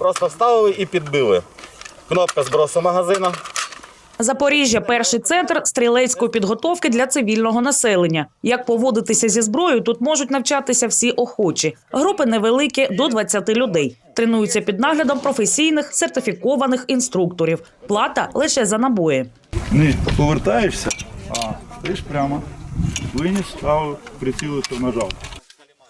Просто вставили і підбили. Кнопка збросу магазину. Запоріжжя перший центр стрілецької підготовки для цивільного населення. Як поводитися зі зброєю, тут можуть навчатися всі охочі. Групи невеликі до 20 людей. Тренуються під наглядом професійних сертифікованих інструкторів. Плата лише за набої. Не повертаєшся, а стоїш прямо. Виніс, став, прицілив, нажав.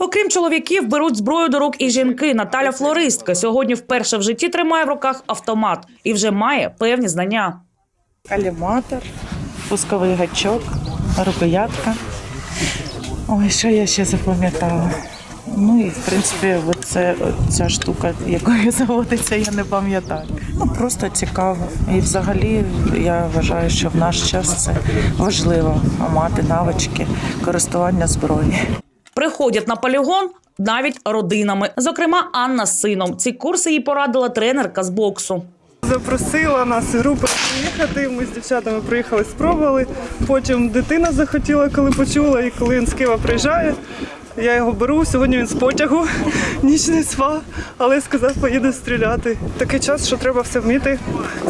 Окрім чоловіків, беруть зброю до рук і жінки. Наталя флористка сьогодні вперше в житті тримає в руках автомат і вже має певні знання. Каліматор, пусковий гачок, рукоятка. Ой, що я ще запам'ятала? Ну і в принципі, оце, ця штука, якою заводиться, я не пам'ятаю. Ну просто цікаво. І взагалі я вважаю, що в наш час це важливо мати навички користування зброєю. Приходять на полігон навіть родинами. Зокрема, Анна з сином. Ці курси їй порадила тренерка з боксу. Запросила нас група приїхати. Ми з дівчатами приїхали, спробували. Потім дитина захотіла, коли почула, і коли він з Києва приїжджає. Я його беру. Сьогодні він з потягу, ніч не спав, але сказав, поїде стріляти. Такий час, що треба все вміти,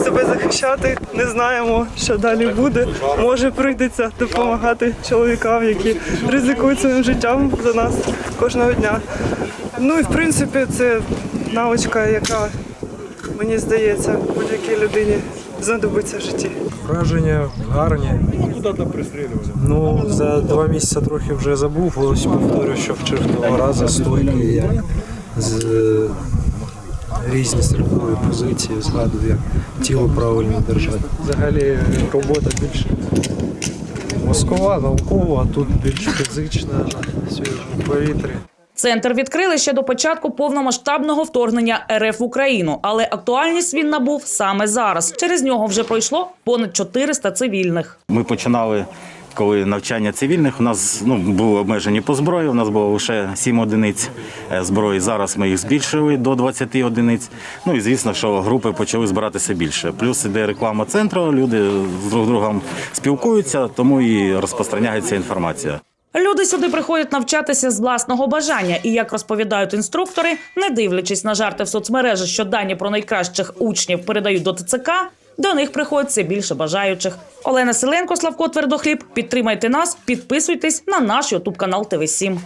себе захищати. Не знаємо, що далі буде. Може, прийдеться допомагати чоловікам, які ризикують своїм життям за нас кожного дня. Ну і в принципі, це навичка, яка мені здається, будь-якій людині знадобиться в житті. Враження гарні. Куди там пристрілювали? Ну, за два місяці трохи вже забув. Ось повторю, що вчив того разу стойки з е, різні стрільбові позиції, згадую, як тіло правильно держати. Взагалі робота більш мозкова, наукова, а тут більш фізична, на свіжому повітрі. Центр відкрили ще до початку повномасштабного вторгнення РФ в Україну, але актуальність він набув саме зараз. Через нього вже пройшло понад 400 цивільних. Ми починали, коли навчання цивільних, у нас ну, були обмежені по зброї, у нас було лише 7 одиниць е, зброї. Зараз ми їх збільшили до 20 одиниць. Ну і звісно, що групи почали збиратися більше. Плюс іде реклама центру, люди з друг другом спілкуються, тому і розпространяється інформація. Люди сюди приходять навчатися з власного бажання, і як розповідають інструктори, не дивлячись на жарти в соцмережах, що дані про найкращих учнів передають до ТЦК, до них приходить все більше бажаючих. Олена Селенко, Славко Твердохліб. Підтримайте нас, підписуйтесь на наш Ютуб канал ТВ 7